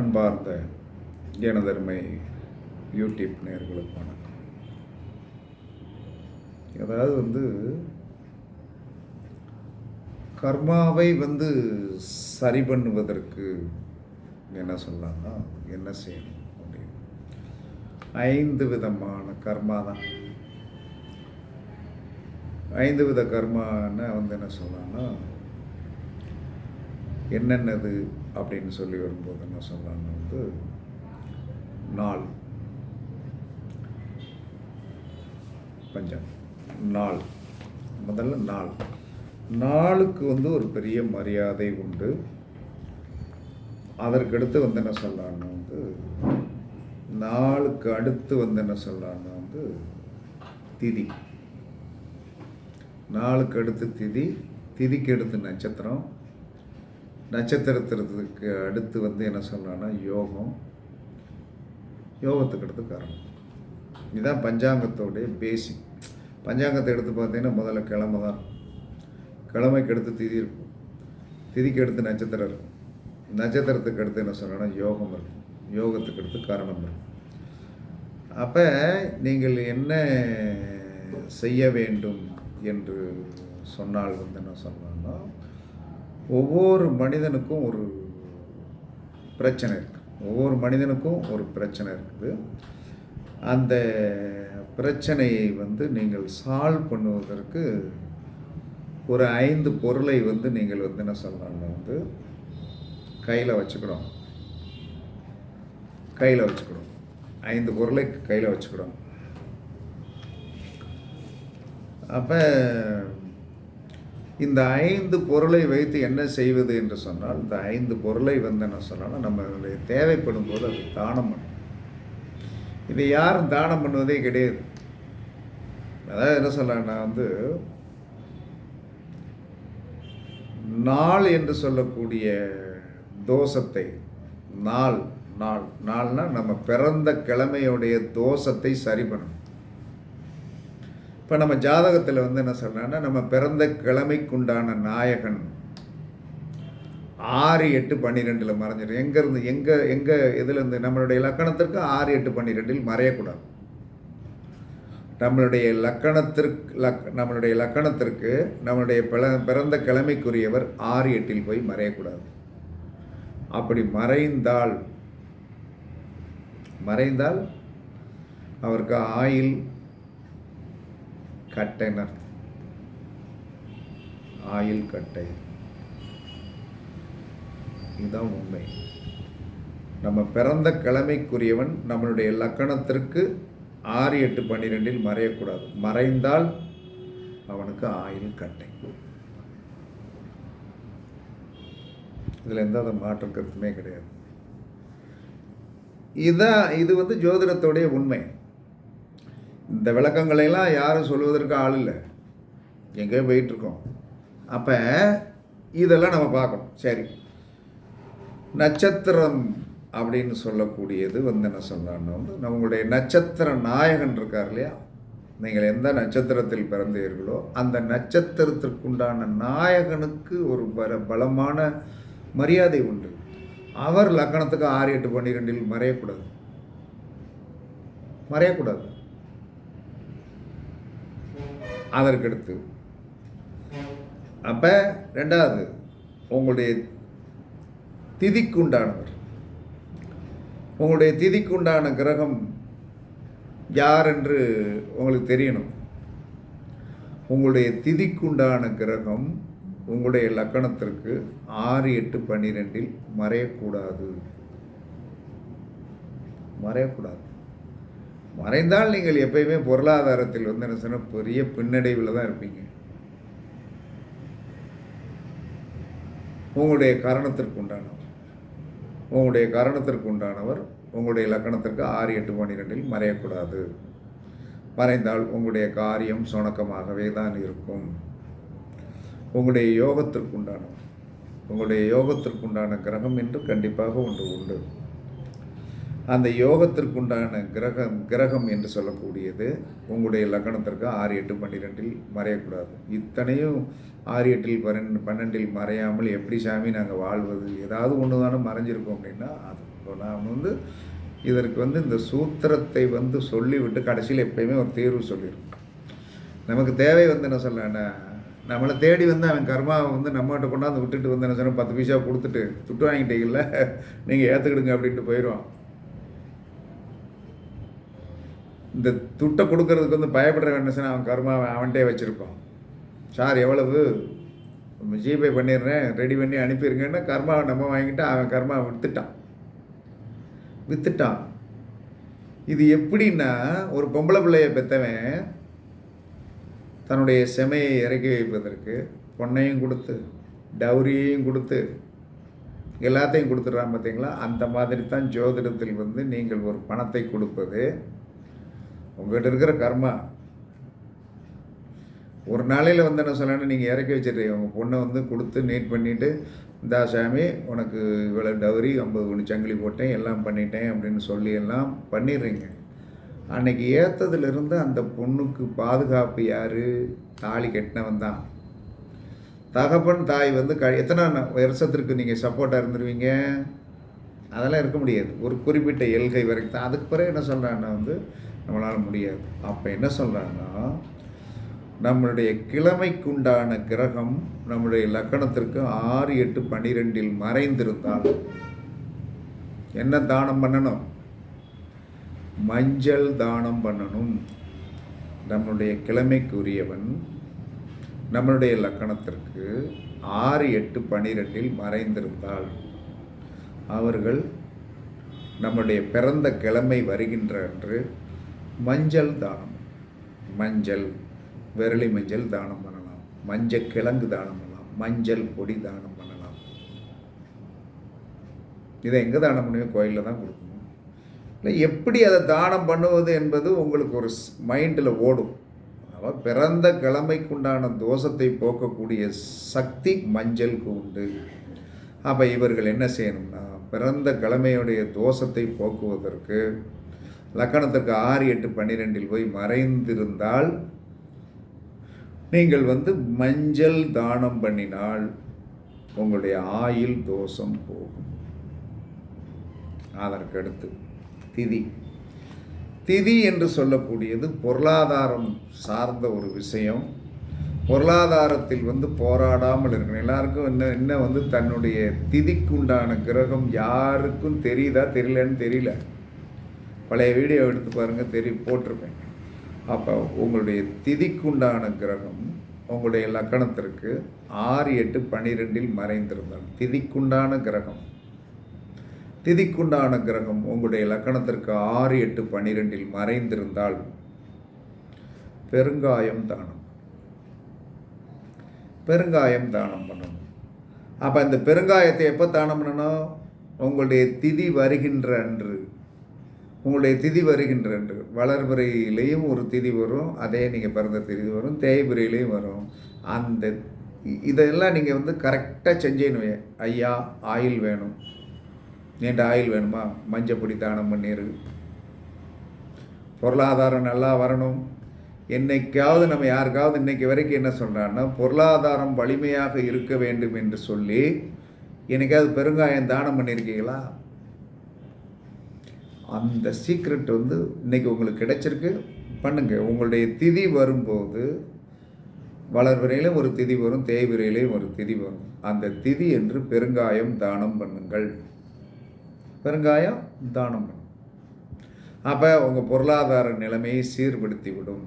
அன்பார்ந்த எனதருமை யூடியூப் நேர்களுக்கு வணக்கம். அதாவது வந்து கர்மாவை வந்து சரி பண்ணுவதற்கு என்ன சொல்லலாம்னா என்ன செய்யணும் அப்படின்னு. ஐந்து விதமான கர்மா தான். ஐந்து வித கர்மான்னு வந்து என்ன சொல்லலாம்னா என்னென்னது அப்படின்னு சொல்லி வரும்போது என்ன சொல்லலாம்னா வந்து நாள். பஞ்சம். நாள். முதல்ல நாள். நாளுக்கு வந்து ஒரு பெரிய மரியாதை உண்டு. அதற்கடுத்து வந்து என்ன சொல்லலாம்னா வந்து நாளுக்கு அடுத்து வந்து என்ன சொல்லலாம்னா வந்து திதி. நாளுக்கு அடுத்து திதி திதிக்கு அடுத்து நட்சத்திரம் நட்சத்திரத்திற்கு அடுத்து வந்து என்ன சொல்லலாம்னா யோகம். யோகத்துக்கு அடுத்து காரணம் இதுதான் பஞ்சாங்கத்தோடைய பேசிக் பஞ்சாங்கத்தை எடுத்து பார்த்தீங்கன்னா முதல்ல கிழமை தான். கிழமைக்கு அடுத்து திதி இருக்கும். திதிக்கு அடுத்து நட்சத்திரம் இருக்கும். நட்சத்திரத்துக்கு அடுத்து என்ன சொல்லணும்னா யோகம் இருக்கும். யோகத்துக்கு அடுத்து காரணம் இருக்கும். அப்போ நீங்கள் என்ன செய்ய வேண்டும் என்று சொன்னால் வந்து என்ன சொல்லலாம்னா ஒவ்வொரு மனிதனுக்கும் ஒரு பிரச்சனை இருக்குது ஒவ்வொரு மனிதனுக்கும் ஒரு பிரச்சனை இருக்குது. அந்த பிரச்சனையை வந்து நீங்கள் சால்வ் பண்ணுவதற்கு ஒரு ஐந்து பொருளை வந்து நீங்கள் வந்து என்ன சொல்லலாம்னா வந்து கையில் வச்சுக்கணும். கையில் வச்சுக்கணும். ஐந்து பொருளை கையில் வச்சுக்கணும். அப்போ இந்த ஐந்து பொருளை வைத்து என்ன செய்வது என்று சொன்னால் இந்த ஐந்து பொருளை வந்து என்ன சொல்லலாம் நம்மளுடைய தேவைப்படும் போது அது தானம் பண்ணும் இதை யாரும் தானம் பண்ணுவதே கிடையாது. அதாவது என்ன சொல்லலாம்னா வந்து நாள் என்று சொல்லக்கூடிய தோஷத்தை நாள் நாள் நாள்னால் நம்ம பிறந்த கிழமையுடைய தோஷத்தை சரி பண்ணணும். இப்போ நம்ம ஜாதகத்தில் வந்து என்ன சொல்கிறேன்னா நம்ம பிறந்த கிழமைக்குண்டான நாயகன் ஆறு எட்டு பன்னிரெண்டில் மறைஞ்சிடும் எங்கேருந்து எங்கே எங்கே இதுலேருந்து நம்மளுடைய லக்கணத்திற்கு ஆறு எட்டு பன்னிரெண்டில் மறையக்கூடாது. நம்மளுடைய லக்கணத்திற்கு லக் நம்மளுடைய லக்கணத்திற்கு நம்மளுடைய பிற பிறந்த கிழமைக்குரியவர் ஆறு எட்டில் போய் மறையக்கூடாது. அப்படி மறைந்தால் மறைந்தால் அவருக்கு ஆயில் கட்டைனர். ஆயில் கட்டை. இதுதான் உண்மை. நம்ம பிறந்த கிழமைக்குரியவன் நம்மளுடைய லக்கணத்திற்கு ஆறு எட்டு பன்னிரெண்டில் மறையக்கூடாது. மறைந்தால் அவனுக்கு ஆயில் கட்டை. இதில் எந்த அதை மாற்று கருத்துமே கிடையாது. இதான் இது வந்து ஜோதிடத்தோடைய உண்மை. இந்த விளக்கங்களையெல்லாம் யாரும் சொல்வதற்கு ஆள் இல்லை. எங்கேயோ போயிட்டுருக்கோம். அப்போ இதெல்லாம் நம்ம பார்க்கணும். சரி. நட்சத்திரம் அப்படின்னு சொல்லக்கூடியது வந்து என்ன சொன்னான்னு வந்து நம்மளுடைய நட்சத்திர நாயகன் இருக்கார் இல்லையா? நீங்கள் எந்த நட்சத்திரத்தில் பிறந்தீர்களோ அந்த நட்சத்திரத்திற்குண்டான நாயகனுக்கு ஒரு பல பலமான மரியாதை உண்டு. அவர் லக்கணத்துக்கு ஆறு எட்டு பன்னிரெண்டில் மறையக்கூடாது. மறையக்கூடாது. அதற்கடுத்து. அப்போ ரெண்டாவது உங்களுடைய திதிக்குண்டானவர். உங்களுடைய திதிக்குண்டான கிரகம் யார் என்று உங்களுக்கு தெரியணும்? உங்களுடைய திதிக்குண்டான கிரகம் உங்களுடைய லக்கணத்திற்கு ஆறு எட்டு பன்னிரெண்டில் மறையக்கூடாது. மறையக்கூடாது. மறைந்தால் நீங்கள் எப்பயுமே பொருளாதாரத்தில் வந்து என்ன சொன்னால் பெரிய பின்னடைவில் தான் இருப்பீங்க. உங்களுடைய காரணத்திற்கு உண்டானவர். உங்களுடைய காரணத்திற்கு உண்டானவர். உங்களுடைய லக்கணத்திற்கு ஆறு எட்டு பன்னிரெண்டில் மறையக்கூடாது. மறைந்தால் உங்களுடைய காரியம் சுணக்கமாகவே தான் இருக்கும். உங்களுடைய யோகத்திற்கு உண்டானவர். உங்களுடைய யோகத்திற்குண்டான கிரகம் என்று கண்டிப்பாக ஒன்று உண்டு. அந்த யோகத்திற்குண்டான கிரகம் கிரகம் என்று சொல்லக்கூடியது உங்களுடைய லக்கணத்திற்கு ஆறு எட்டு பன்னிரெண்டில் மறையக்கூடாது. இத்தனையும் ஆறு எட்டில் பன்னெண்டு பன்னெண்டில் மறையாமல் எப்படி சாமி நாங்கள் வாழ்வது? ஏதாவது ஒன்று தானே மறைஞ்சிருக்கோம் அப்படின்னா அது இப்போ நான் வந்து இதற்கு வந்து இந்த சூத்திரத்தை வந்து சொல்லிவிட்டு கடைசியில் எப்பயுமே ஒரு தீர்வு சொல்லியிருக்கோம் நமக்கு தேவை வந்து என்ன சொல்லேன்னா நம்மளை தேடி வந்து அவன் கர்மாவை வந்து நம்மகிட்ட கொண்டாந்து விட்டுட்டு வந்து என்ன சொன்னால் பத்து பைசா கொடுத்துட்டு துட்டு வாங்கிட்டீங்கல்ல நீங்கள் ஏற்றுக்கிடுங்க அப்படின்ட்டு போயிடுவான். இந்த துட்டை கொடுக்கறதுக்கு வந்து பயப்படுற வேண்டிய அவன் கர்மா அவன்கிட்டே வச்சுருப்பான். சார் எவ்வளவு? ஜிபே பண்ணிடுறேன் ரெடி பண்ணி அனுப்பிடுங்கன்னா கர்மாவை நம்ம வாங்கிட்டு அவன் கர்மாவை விற்றுட்டான் விற்றுட்டான் இது எப்படின்னா ஒரு பொம்பளை பிள்ளைய பெற்றவன் தன்னுடைய செமையை இறக்கி வைப்பதற்கு பொண்ணையும் கொடுத்து டவுரியையும் கொடுத்து எல்லாத்தையும் கொடுத்துட்றான் பார்த்தீங்களா அந்த மாதிரி தான் ஜோதிடத்தில் வந்து நீங்கள் ஒரு பணத்தை கொடுப்பது. உங்கள்கிட்ட இருக்கிற கர்மா. ஒரு நாளையில் வந்து என்ன சொல்லணும் நீங்கள் இறக்கி வச்சிடுறீங்க உங்கள் பொண்ணை வந்து கொடுத்து நீட் பண்ணிவிட்டு இந்தா சாமி உனக்கு இவ்வளோ டவுரி ஐம்பது ஒன்று சங்கிலி போட்டேன் எல்லாம் பண்ணிட்டேன் அப்படின்னு சொல்லி எல்லாம் பண்ணிடுறீங்க. அன்னைக்கு ஏற்றதுலேருந்து அந்த பொண்ணுக்கு பாதுகாப்பு யார்? தாலி கட்டினவன் தான். தகப்பன் தாய் வந்து க எத்தனை வருஷத்திற்கு நீங்கள் சப்போர்ட்டாக இருந்துருவீங்க? அதெல்லாம் இருக்க முடியாது. ஒரு குறிப்பிட்ட எல்கை வரைக்கும் தான். அதுக்கு பிறகு என்ன சொல்கிறான்னா வந்து நம்மளால் முடியாது. அப்போ என்ன சொல்கிறாங்கன்னா நம்மளுடைய கிழமைக்குண்டான கிரகம் நம்முடைய லக்கணத்திற்கு ஆறு எட்டு பன்னிரெண்டில் மறைந்திருந்தால் என்ன தானம் பண்ணணும்? மஞ்சள் தானம் பண்ணணும். நம்மளுடைய கிழமைக்குரியவன் நம்மளுடைய லக்கணத்திற்கு ஆறு எட்டு பன்னிரெண்டில் மறைந்திருந்தால் அவர்கள் நம்முடைய பிறந்த கிழமை வருகின்ற அன்று மஞ்சள் தானம். மஞ்சள் விரலி மஞ்சள் தானம் பண்ணலாம். மஞ்சள் கிழங்கு தானம் பண்ணலாம். மஞ்சள் பொடி தானம் பண்ணலாம். இதை எங்கே தானம் பண்ணுவோம் கோயிலில் தான் கொடுக்கணும். இல்லை எப்படி அதை தானம் பண்ணுவது என்பது உங்களுக்கு ஒரு மைண்டில் ஓடும். அதாவது பிறந்த கிழமைக்குண்டான தோஷத்தை போக்கக்கூடிய சக்தி மஞ்சளுக்கு உண்டு. அப்போ இவர்கள் என்ன செய்யணும்னா பிறந்த கிழமையுடைய தோஷத்தை போக்குவதற்கு லக்கணத்திற்கு ஆறு எட்டு பன்னிரெண்டில் போய் மறைந்திருந்தால் நீங்கள் வந்து மஞ்சள் தானம் பண்ணினால் உங்களுடைய ஆயில் தோஷம் போகும். அதற்கடுத்து திதி. திதி என்று சொல்லக்கூடியது பொருளாதாரம் சார்ந்த ஒரு விஷயம். பொருளாதாரத்தில் வந்து போராடாமல் இருக்கணும். எல்லாருக்கும் என்ன என்ன வந்து தன்னுடைய திதிக்குண்டான கிரகம் யாருக்கும் தெரியுதா தெரியலன்னு தெரியல. பழைய வீடியோ எடுத்து பாருங்கள் தெரி போட்டிருப்பேன். அப்போ உங்களுடைய திதிக்குண்டான கிரகம் உங்களுடைய லக்கணத்திற்கு ஆறு எட்டு பன்னிரெண்டில் மறைந்திருந்தால் திதிக்குண்டான கிரகம். திதிக்குண்டான கிரகம் உங்களுடைய லக்கணத்திற்கு ஆறு எட்டு பன்னிரெண்டில் மறைந்திருந்தால் பெருங்காயம் தானம். பெருங்காயம் தானம் பண்ணணும் அப்போ இந்த பெருங்காயத்தை எப்போ தானம் பண்ணணும்? உங்களுடைய திதி வருகின்ற அன்று. உங்களுடைய திதி வருகின்ற வளர்பிறையிலையும் ஒரு திதி வரும் அதே நீங்கள் பிறந்த திதி வரும் தேய்பிறையிலையும் வரும். அந்த இதெல்லாம் நீங்கள் வந்து கரெக்டாக செஞ்சேன்னு ஐயா ஆயில் வேணும். நீண்ட ஆயில் வேணுமா? மஞ்சப்பொடி தானம் பண்ணிடு பொருளாதாரம் நல்லா வரணும். என்னைக்காவது நம்ம யாருக்காவது இன்னைக்கு வரைக்கும் என்ன சொல்கிறான்னா பொருளாதாரம் வலிமையாக இருக்க வேண்டும் என்று சொல்லி என்னைக்காவது பெருங்காயம் தானம் பண்ணியிருக்கீங்களா? அந்த சீக்ரெட் வந்து இன்னைக்கு உங்களுக்கு கிடைச்சிருக்கு. பண்ணுங்க. உங்களுடைய திதி வரும்போது வளர்விரையிலும் ஒரு திதி வரும் தேய்விரையிலையும் ஒரு திதி வரும். அந்த திதி என்று பெருங்காயம் தானம் பண்ணுங்கள். பெருங்காயம் தானம் பண்ணும் அப்போ உங்கள் பொருளாதார நிலைமையை சீர்படுத்தி விடும்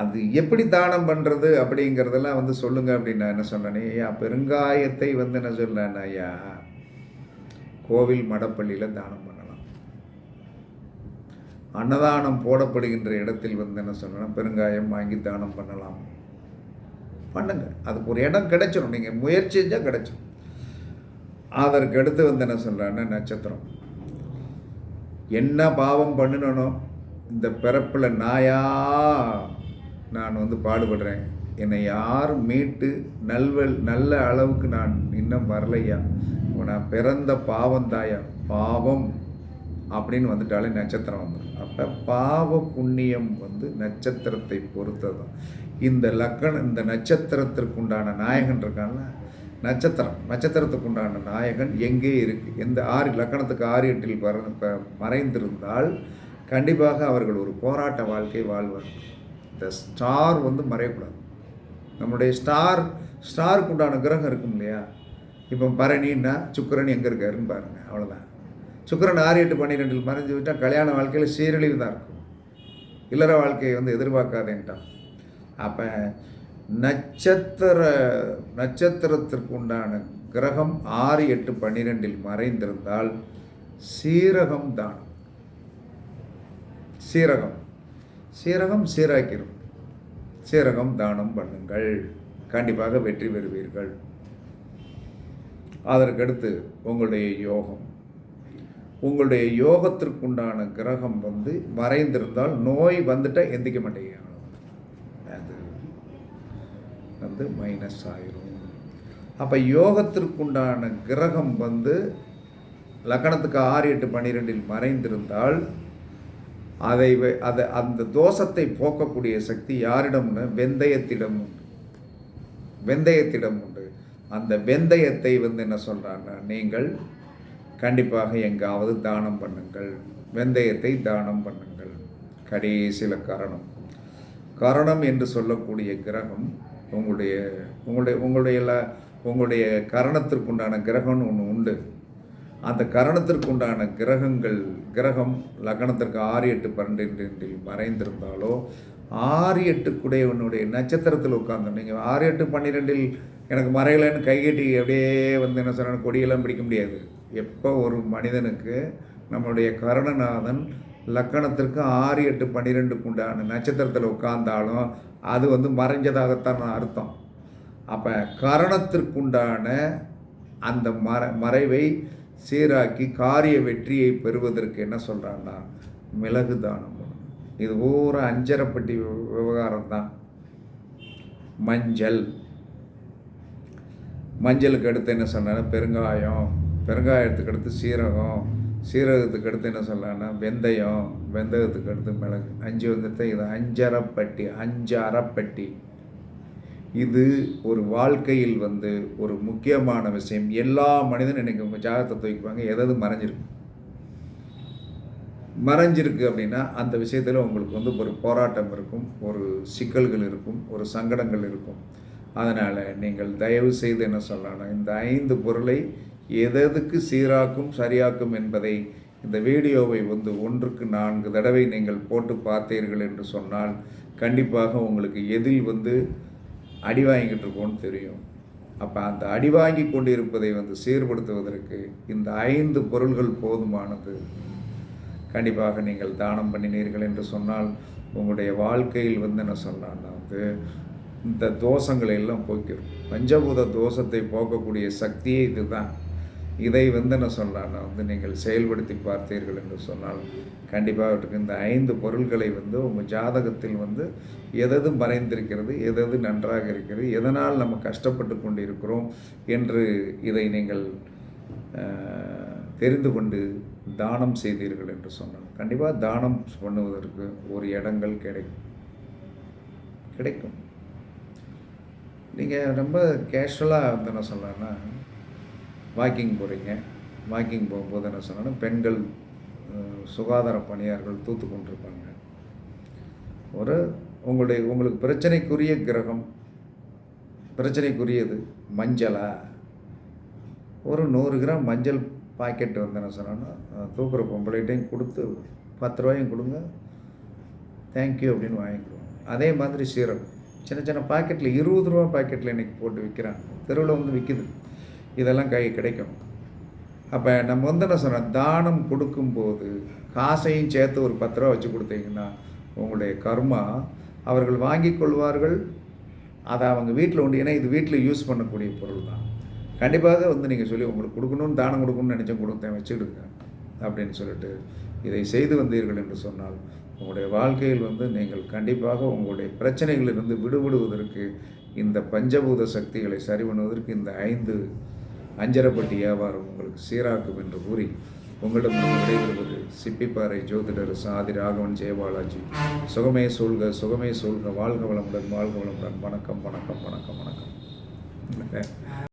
அது எப்படி தானம் பண்ணுறது அப்படிங்கிறதெல்லாம் வந்து சொல்லுங்கள் அப்படின்னு நான் என்ன சொன்னேன் ஐயா பெருங்காயத்தை வந்து என்ன சொல்லேன் ஐயா. கோவில் மடப்பள்ளியில் தானம் பண்ணலாம். அன்னதானம் போடப்படுகின்ற இடத்தில் வந்து என்ன சொல்லணும்? பெருங்காயம் வாங்கி தானம் பண்ணலாம். பண்ணுங்க. அதுக்கு ஒரு இடம் கிடைச்சிடும் நீங்கள் முயற்சி செஞ்சால் கிடைச்சிடும் அதற்கு அடுத்து வந்து என்ன சொல்கிறேன்னா நட்சத்திரம். என்ன பாவம் பண்ணினனோ இந்த பிறப்பில் நாயா நான் வந்து பாடுபடுறேன். என்னை யாரும் மீட்டு நல்வல் நல்ல அளவுக்கு நான் இன்னும் வரலையா? நான் பிறந்த பாவம் பாவம் அப்படின்னு வந்துட்டாலே நட்சத்திரம் வந்துடும் அப்போ பாவ புண்ணியம் வந்து நட்சத்திரத்தை பொறுத்தது இந்த லக்கணம் இந்த நட்சத்திரத்திற்கு உண்டான நாயகன் இருக்கான்ல நட்சத்திரம் நட்சத்திரத்துக்கு உண்டான நாயகன் எங்கே இருக்குது எந்த ஆறு லக்கணத்துக்கு ஆறு எட்டில் வர மறைந்திருந்தால் கண்டிப்பாக அவர்கள் ஒரு போராட்ட வாழ்க்கை வாழ்வார் இந்த ஸ்டார் வந்து மறையக்கூடாது. நம்முடைய ஸ்டார் ஸ்டாருக்கு உண்டான கிரகம் இருக்கும் இல்லையா? இப்போ பரணின்னா சுக்கரன் எங்கே இருக்காருன்னு பாருங்கள் அவ்வளோதான் சுக்கிரன் ஆறு எட்டு பன்னிரெண்டில் மறைஞ்சு விட்டால் கல்யாண வாழ்க்கையில் சீரழிவு தான் இருக்கும். இல்லற வாழ்க்கையை வந்து எதிர்பார்க்காதேன்ட்டான். அப்போ நட்சத்திர நட்சத்திரத்திற்கு உண்டான கிரகம் ஆறு எட்டு பன்னிரெண்டில் மறைந்திருந்தால் சீரகம் தானம் சீரகம். சீரகம் சீராக்கிரும். சீரகம் தானம் பண்ணுங்கள். கண்டிப்பாக வெற்றி பெறுவீர்கள். அதற்கடுத்து உங்களுடைய யோகம். உங்களுடைய யோகத்திற்குண்டான கிரகம் வந்து மறைந்திருந்தால் நோய் வந்துட்டால் எந்திக்க மாட்டேங்க அது வந்து மைனஸ் ஆயிரும். அப்போ யோகத்திற்குண்டான கிரகம் வந்து லக்கணத்துக்கு ஆறு எட்டு பன்னிரெண்டில் மறைந்திருந்தால் அதை அதை அந்த தோஷத்தை போக்கக்கூடிய சக்தி யாரிடம்னு? வெந்தயத்திடம் உண்டு. வெந்தயத்திடம் உண்டு. அந்த வெந்தயத்தை வந்து என்ன சொல்கிறாங்கன்னா நீங்கள் கண்டிப்பாக எங்காவது தானம் பண்ணுங்கள். வெந்தயத்தை தானம் பண்ணுங்கள். கடைசியில் கரணம். கரணம் என்று சொல்லக்கூடிய கிரகம் உங்களுடைய உங்களுடைய உங்களுடைய உங்களுடைய கரணத்திற்குண்டான கிரகம்னு ஒன்று உண்டு. அந்த கரணத்திற்குண்டான கிரகங்கள் கிரகம் லக்னத்திற்கு ஆறு எட்டு பன்னெண்டில் மறைந்திருந்தாலோ ஆறு எட்டுக்குடையவனுடைய நட்சத்திரத்தில் உட்கார்ந்தோம் நீங்கள் ஆறு எட்டு பன்னிரெண்டில் எனக்கு மறையலைன்னு கைகட்டி அப்படியே வந்து என்ன சொல்கிறேன் கொடியெல்லாம் பிடிக்க முடியாது. எப்போ ஒரு மனிதனுக்கு நம்மளுடைய கருணநாதன் லக்கணத்திற்கு ஆறு எட்டு பன்னிரெண்டுக்கு உண்டான நட்சத்திரத்தில் உட்கார்ந்தாலும் அது வந்து மறைஞ்சதாகத்தான் அர்த்தம். அப்போ கரணத்திற்குண்டான அந்த மற மறைவை சீராக்கி காரிய வெற்றியை பெறுவதற்கு என்ன சொல்கிறான்னா மிளகு தானம் இது பூரா அஞ்சரைப்பட்டி விவகாரம் தான் மஞ்சள். மஞ்சளுக்கு அடுத்து என்ன சொன்னான்னா பெருங்காயம். பெருங்காயத்துக்கு அடுத்து சீரகம். சீரகத்துக்கு அடுத்து என்ன சொல்லலாம்னா வெந்தயம். வெந்தயத்துக்கு அடுத்து மிளகு. அஞ்சு வந்துட்டு இது அஞ்சரப்பட்டி அஞ்சு அரைப்பட்டி இது ஒரு வாழ்க்கையில் வந்து ஒரு முக்கியமான விஷயம். எல்லா மனிதனும் இன்னைக்கு ஜாகத்தை தூக்கிப்பாங்க. எதாவது மறைஞ்சிருக்கு? மறைஞ்சிருக்கு அப்படின்னா அந்த விஷயத்தில் உங்களுக்கு வந்து ஒரு போராட்டம் இருக்கும் ஒரு சிக்கல்கள் இருக்கும் ஒரு சங்கடங்கள் இருக்கும். அதனால் நீங்கள் தயவு செய்து என்ன சொல்லலாம் இந்த ஐந்து பொருளை எதெதுக்கு சீராக்கும் சரியாக்கும் என்பதை இந்த வீடியோவை வந்து ஒன்றுக்கு நான்கு தடவை நீங்கள் போட்டு பார்த்தீர்கள் என்று சொன்னால் கண்டிப்பாக உங்களுக்கு எதில் வந்து அடி வாங்கிட்டு இருக்கோன்னு தெரியும். அப்போ அந்த அடி வாங்கி கொண்டிருப்பதை வந்து சீர்படுத்துவதற்கு இந்த ஐந்து பொருள்கள் போதுமானது. கண்டிப்பாக நீங்கள் தானம் பண்ணினீர்கள் என்று சொன்னால் உங்களுடைய வாழ்க்கையில் வந்து என்ன சொன்னால் வந்து இந்த தோஷங்களை எல்லாம் போக்கிடும் பஞ்சபூத தோஷத்தை போக்கக்கூடிய சக்தியே இதுதான். இதை வந்து என்ன சொல்லலாம்னா வந்து நீங்கள் செயல்படுத்தி பார்த்தீர்கள் என்று சொன்னால் கண்டிப்பாக அவற்றுக்கு இந்த ஐந்து பொருள்களை வந்து உங்கள் ஜாதகத்தில் வந்து எதது மறைந்திருக்கிறது எதது நன்றாக இருக்கிறது எதனால் நம்ம கஷ்டப்பட்டு கொண்டு இருக்கிறோம் என்று இதை நீங்கள் தெரிந்து கொண்டு தானம் செய்தீர்கள் என்று சொன்னான். கண்டிப்பாக தானம் பண்ணுவதற்கு ஒரு இடங்கள் கிடைக்கும் கிடைக்கும். நீங்கள் ரொம்ப கேஷுவலாக வந்து என்ன சொல்லலாம்னா வாக்கிங் போகிறீங்க வாக்கிங் போகும்போது என்ன சொன்னா பெண்கள் சுகாதார பணியாளர்கள் தூத்து கொண்டிருப்பாங்க. ஒரு உங்களுடைய உங்களுக்கு பிரச்சனைக்குரிய கிரகம் பிரச்சனைக்குரியது மஞ்சளா? ஒரு நூறு கிராம் மஞ்சள் பாக்கெட் வந்து என்ன சொன்னோன்னா தூக்குற பொம்பளைட்டையும் கொடுத்து பத்து ரூபாயும் கொடுங்க தேங்க்யூ அப்படின்னு வாங்கிக்குவோம். அதே மாதிரி சீரகம். சின்ன சின்ன பாக்கெட்டில் இருபது ரூபா பாக்கெட்டில் இன்றைக்கி போட்டு விற்கிறாங்க தெருவில் வந்து விற்கிது இதெல்லாம் கை கிடைக்கும். அப்போ நம்ம வந்து என்ன சொன்னோம் தானம் கொடுக்கும்போது காசையும் சேர்த்து ஒரு பத்து ரூபா வச்சு கொடுத்தீங்கன்னா உங்களுடைய கர்மா அவர்கள் வாங்கி கொள்வார்கள். அதை அவங்க வீட்டில் உண்டு. ஏன்னா இது வீட்டில் யூஸ் பண்ணக்கூடிய பொருள் தான் கண்டிப்பாக வந்து நீங்கள் சொல்லி உங்களுக்கு கொடுக்கணும்னு தானம் கொடுக்கணும்னு நினச்சேன் கொடுத்தேன் வச்சுடுங்க அப்படின்னு சொல்லிட்டு இதை செய்து வந்தீர்கள் என்று சொன்னால் உங்களுடைய வாழ்க்கையில் வந்து நீங்கள் கண்டிப்பாக உங்களுடைய பிரச்சனைகளிலிருந்து விடுபடுவதற்கு இந்த பஞ்சபூத சக்திகளை சரி பண்ணுவதற்கு இந்த ஐந்து அஞ்சரப்பட்டி வியாபாரம் உங்களுக்கு சீராக்கும் என்று கூறி உங்களிடம் விடைபெறுவது சிப்பிப்பாறை ஜோதிடர் சாதி ராகவன் ஜெயபாலாஜி. சுகமே சூழ்க சுகமே சூழ்க. வாழ்க வளமுடன் வாழ்க வளமுடன். வணக்கம் வணக்கம் வணக்கம் வணக்கம்.